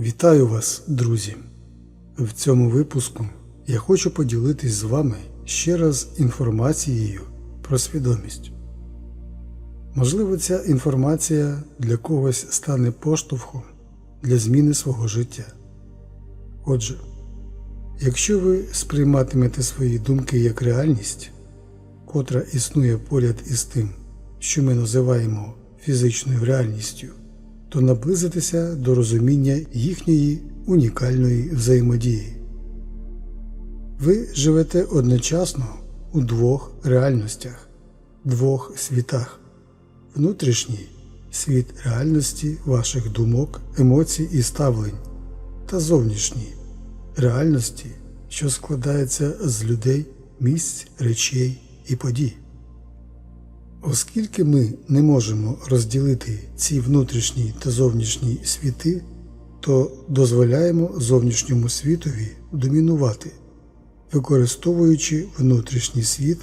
Вітаю вас, друзі! В цьому випуску я хочу поділитись з вами ще раз інформацією про свідомість. Можливо, ця інформація для когось стане поштовхом для зміни свого життя. Отже, якщо ви сприйматимете свої думки як реальність, котра існує поряд із тим, що ми називаємо фізичною реальністю, то наблизитися до розуміння їхньої унікальної взаємодії. Ви живете одночасно у двох реальностях, двох світах. Внутрішній світ реальності ваших думок, емоцій і ставлень, та зовнішній реальності, що складається з людей, місць, речей і подій. Оскільки ми не можемо розділити ці внутрішні та зовнішні світи, то дозволяємо зовнішньому світові домінувати, використовуючи внутрішній світ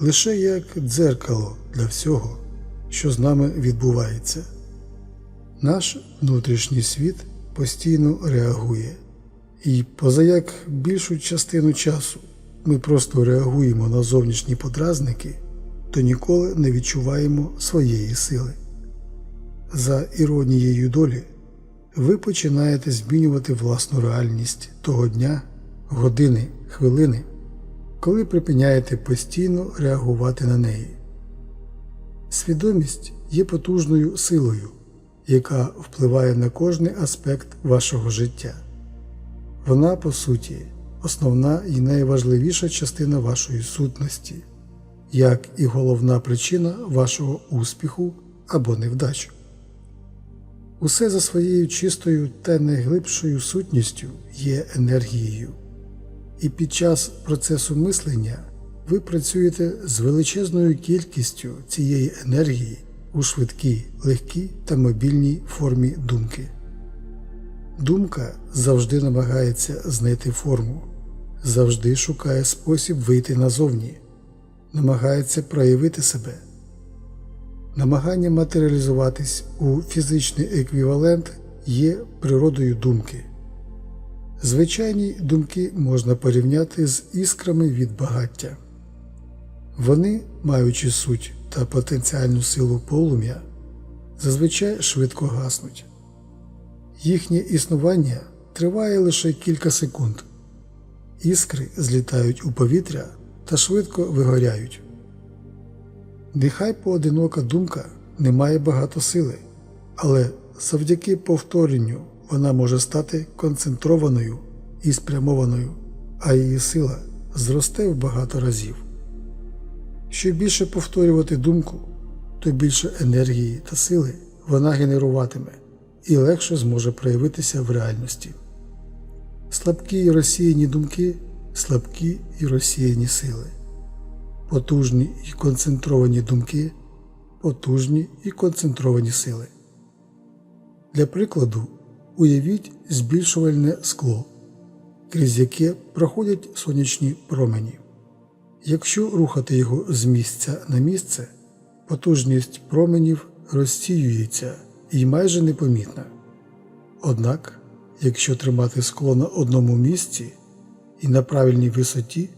лише як дзеркало для всього, що з нами відбувається. Наш внутрішній світ постійно реагує, і позаяк більшу частину часу ми просто реагуємо на зовнішні подразники то ніколи не відчуваємо своєї сили. За іронією долі, ви починаєте змінювати власну реальність того дня, години, хвилини, коли припиняєте постійно реагувати на неї. Свідомість є потужною силою, яка впливає на кожний аспект вашого життя. Вона, по суті, основна і найважливіша частина вашої сутності як і головна причина вашого успіху або невдачі. Усе за своєю чистою та найглибшою сутністю є енергією, і під час процесу мислення ви працюєте з величезною кількістю цієї енергії у швидкій, легкій та мобільній формі думки. Думка завжди намагається знайти форму, завжди шукає спосіб вийти назовні намагається проявити себе. Намагання матеріалізуватись у фізичний еквівалент є природою думки. Звичайні думки можна порівняти з іскрами від багаття. Вони, маючи суть та потенціальну силу полум'я, зазвичай швидко гаснуть. Їхнє існування триває лише кілька секунд. Іскри злітають у повітря та швидко вигоряють. Нехай поодинока думка не має багато сили, але завдяки повторенню вона може стати концентрованою і спрямованою, а її сила зросте в багато разів. Що більше повторювати думку, то більше енергії та сили вона генеруватиме і легше зможе проявитися в реальності. Слабкі і розсіяні думки слабкі і розсіяні сили, потужні і концентровані думки, потужні і концентровані сили. Для прикладу, уявіть збільшувальне скло, крізь яке проходять сонячні промені. Якщо рухати його з місця на місце, потужність променів розсіюється і майже непомітна. Однак, якщо тримати скло на одному місці, і на правильній висоті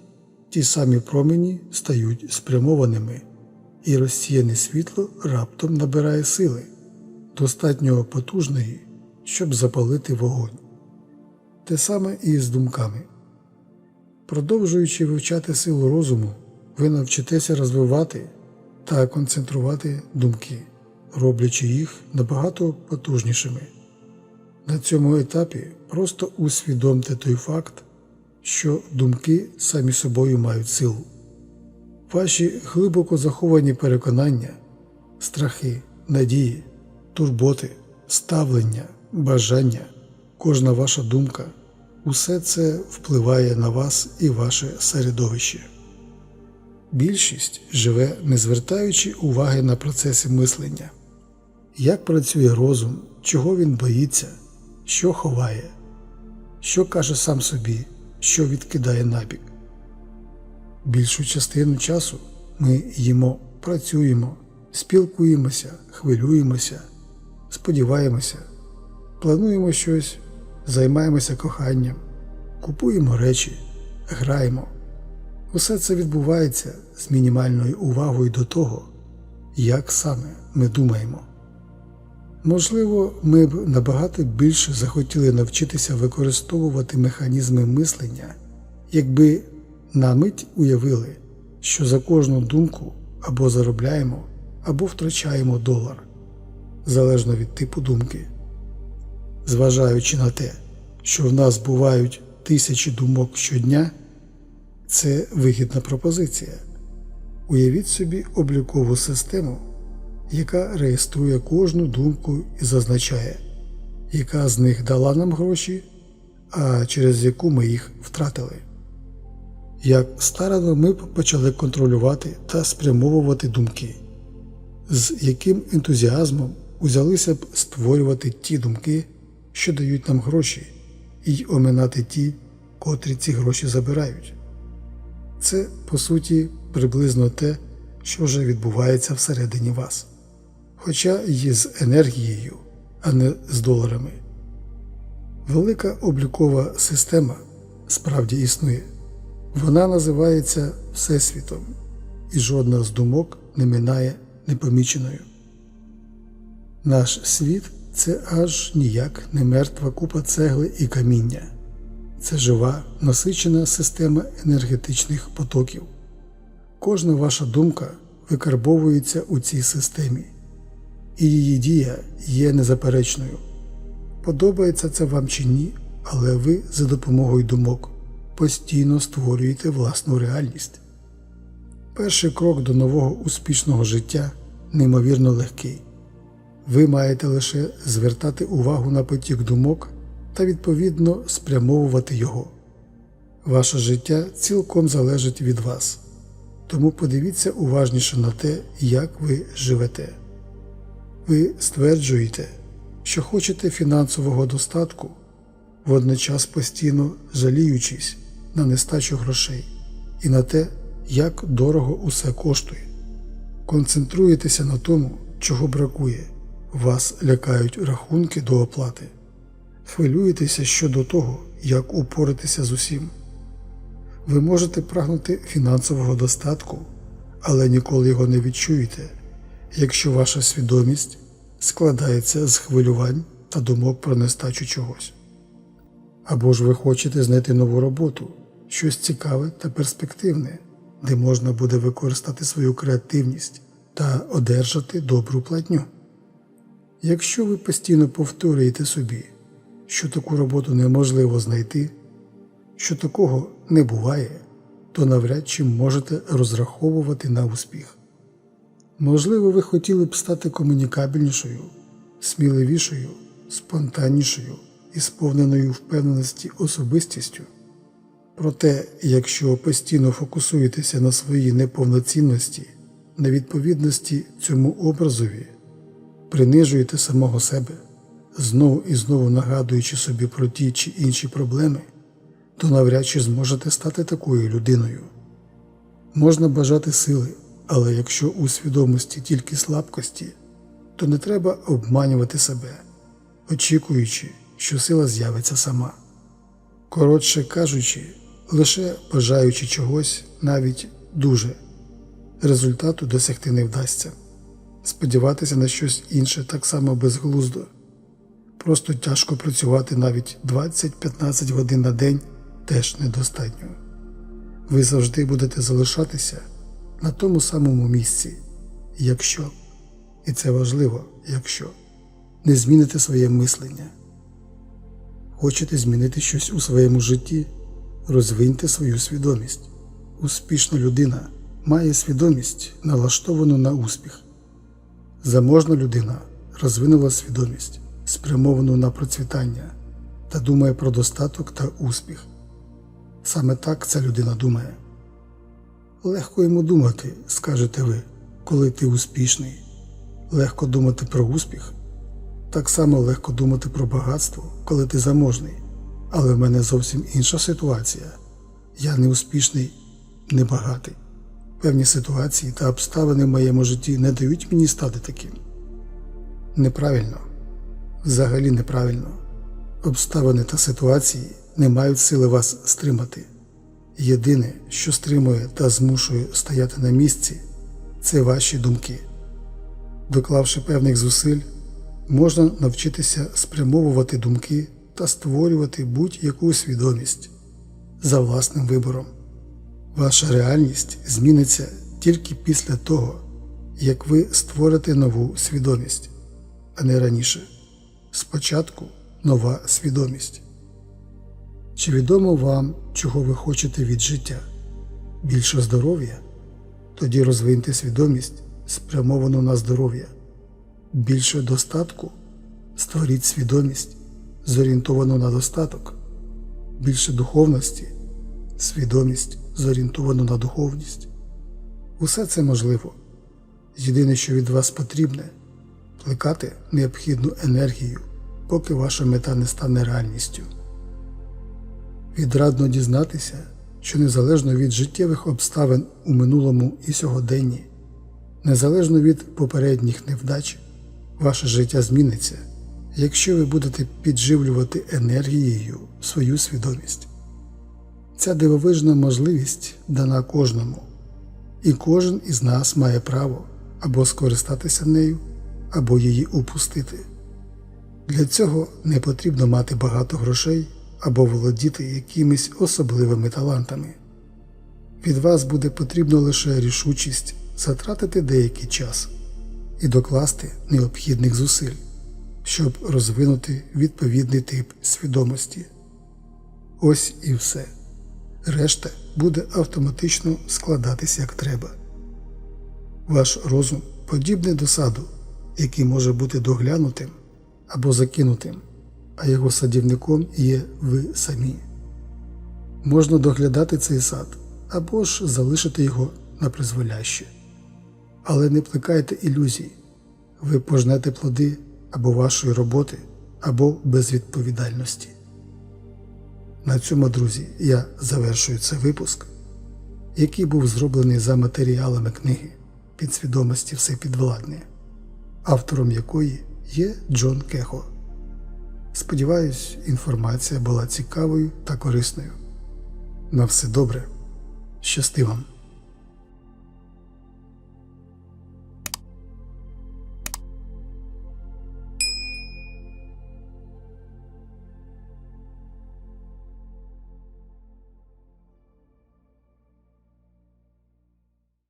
ті самі промені стають спрямованими, і розсіяне світло раптом набирає сили, достатньо потужної, щоб запалити вогонь. Те саме і з думками. Продовжуючи вивчати силу розуму, ви навчитеся розвивати та концентрувати думки, роблячи їх набагато потужнішими. На цьому етапі просто усвідомте той факт, що думки самі собою мають силу. Ваші глибоко заховані переконання, страхи, надії, турботи, ставлення, бажання, кожна ваша думка усе це впливає на вас і ваше середовище. Більшість живе, не звертаючи уваги на процеси мислення, як працює розум, чого він боїться, що ховає, що каже сам собі що відкидає набік. Більшу частину часу ми їмо, працюємо, спілкуємося, хвилюємося, сподіваємося, плануємо щось, займаємося коханням, купуємо речі, граємо. Усе це відбувається з мінімальною увагою до того, як саме ми думаємо. Можливо, ми б набагато більше захотіли навчитися використовувати механізми мислення, якби на мить уявили, що за кожну думку або заробляємо, або втрачаємо долар, залежно від типу думки. Зважаючи на те, що в нас бувають тисячі думок щодня, це вигідна пропозиція. Уявіть собі облікову систему, яка реєструє кожну думку і зазначає, яка з них дала нам гроші, а через яку ми їх втратили. Як старано ми б почали контролювати та спрямовувати думки, з яким ентузіазмом узялися б створювати ті думки, що дають нам гроші, і оминати ті, котрі ці гроші забирають. Це, по суті, приблизно те, що вже відбувається всередині вас, хоча і з енергією, а не з доларами. Велика облікова система справді існує. Вона називається Всесвітом, і жодна з думок не минає непоміченою. Наш світ це аж ніяк не мертва купа цегли і каміння. Це жива, насичена система енергетичних потоків. Кожна ваша думка викарбовується у цій системі, і її дія є незаперечною. Подобається це вам чи ні, але ви за допомогою думок постійно створюєте власну реальність. Перший крок до нового успішного життя неймовірно легкий. Ви маєте лише звертати увагу на потік думок та відповідно спрямовувати його. Ваше життя цілком залежить від вас, тому подивіться уважніше на те, як ви живете. Ви стверджуєте, що хочете фінансового достатку, водночас постійно жаліючись на нестачу грошей і на те, як дорого усе коштує. Концентруєтеся на тому, чого бракує, вас лякають рахунки до оплати. Хвилюєтеся щодо того, як упоратися з усім. Ви можете прагнути фінансового достатку, але ніколи його не відчуєте, якщо ваша свідомість складається з хвилювань та думок про нестачу чогось. Або ж ви хочете знайти нову роботу, щось цікаве та перспективне, де можна буде використати свою креативність та одержати добру платню. Якщо ви постійно повторюєте собі, що таку роботу неможливо знайти, що такого не буває, то навряд чи можете розраховувати на успіх. Можливо, ви хотіли б стати комунікабельнішою, сміливішою, спонтаннішою і сповненою впевненості особистістю. Проте, якщо постійно фокусуєтеся на своїй неповноцінності, на відповідності цьому образові, принижуєте самого себе, знову і знову нагадуючи собі про ті чи інші проблеми, то навряд чи зможете стати такою людиною. Можна бажати сили, але якщо у свідомості тільки слабкості, то не треба обманювати себе, очікуючи, що сила з'явиться сама. Коротше кажучи, лише бажаючи чогось навіть дуже, результату досягти не вдасться. Сподіватися на щось інше так само безглуздо. Просто тяжко працювати навіть 20-15 годин на день теж недостатньо. Ви завжди будете залишатися на тому самому місці, якщо, і це важливо, якщо не зміните своє мислення. Хочете змінити щось у своєму житті, розвиньте свою свідомість. Успішна людина має свідомість, налаштовану на успіх. Заможна людина розвинула свідомість, спрямовану на процвітання та думає про достаток та успіх. Саме так ця людина думає. Легко йому думати, скажете ви, коли ти успішний. Легко думати про успіх. Так само легко думати про багатство, коли ти заможний. Але в мене зовсім інша ситуація. Я не успішний, не багатий. Певні ситуації та обставини в моєму житті не дають мені стати таким. Неправильно, взагалі неправильно. Обставини та ситуації не мають сили вас стримати. Єдине, що стримує та змушує стояти на місці, це ваші думки. Доклавши певних зусиль, можна навчитися спрямовувати думки та створювати будь-яку свідомість за власним вибором. Ваша реальність зміниться тільки після того, як ви створите нову свідомість, а не раніше. Спочатку нова свідомість. Чи відомо вам, чого ви хочете від життя? Більше здоров'я? Тоді розвиньте свідомість, спрямовану на здоров'я. Більше достатку? Створіть свідомість, зорієнтовану на достаток. Більше духовності, свідомість, зорієнтовану на духовність. Усе це можливо. Єдине, що від вас потрібне плекати необхідну енергію, поки ваша мета не стане реальністю. Відрадно дізнатися, що незалежно від життєвих обставин у минулому і сьогоденні, незалежно від попередніх невдач, ваше життя зміниться, якщо ви будете підживлювати енергією свою свідомість. Ця дивовижна можливість дана кожному, і кожен із нас має право або скористатися нею, або її упустити. Для цього не потрібно мати багато грошей або володіти якимись особливими талантами. Від вас буде потрібно лише рішучість затратити деякий час і докласти необхідних зусиль, щоб розвинути відповідний тип свідомості. Ось і все. Решта буде автоматично складатись як треба. Ваш розум подібний до саду, який може бути доглянутим або закинутим, а його садівником є ви самі. Можна доглядати цей сад або ж залишити його на призволяще. Але не плекайте ілюзій, ви пожнете плоди або вашої роботи, або безвідповідальності. На цьому, друзі, я завершую цей випуск, який був зроблений за матеріалами книги Підсвідомості Всепідвладне, автором якої є Джон Кехо. Сподіваюсь, інформація була цікавою та корисною. На все добре. Щасти вам!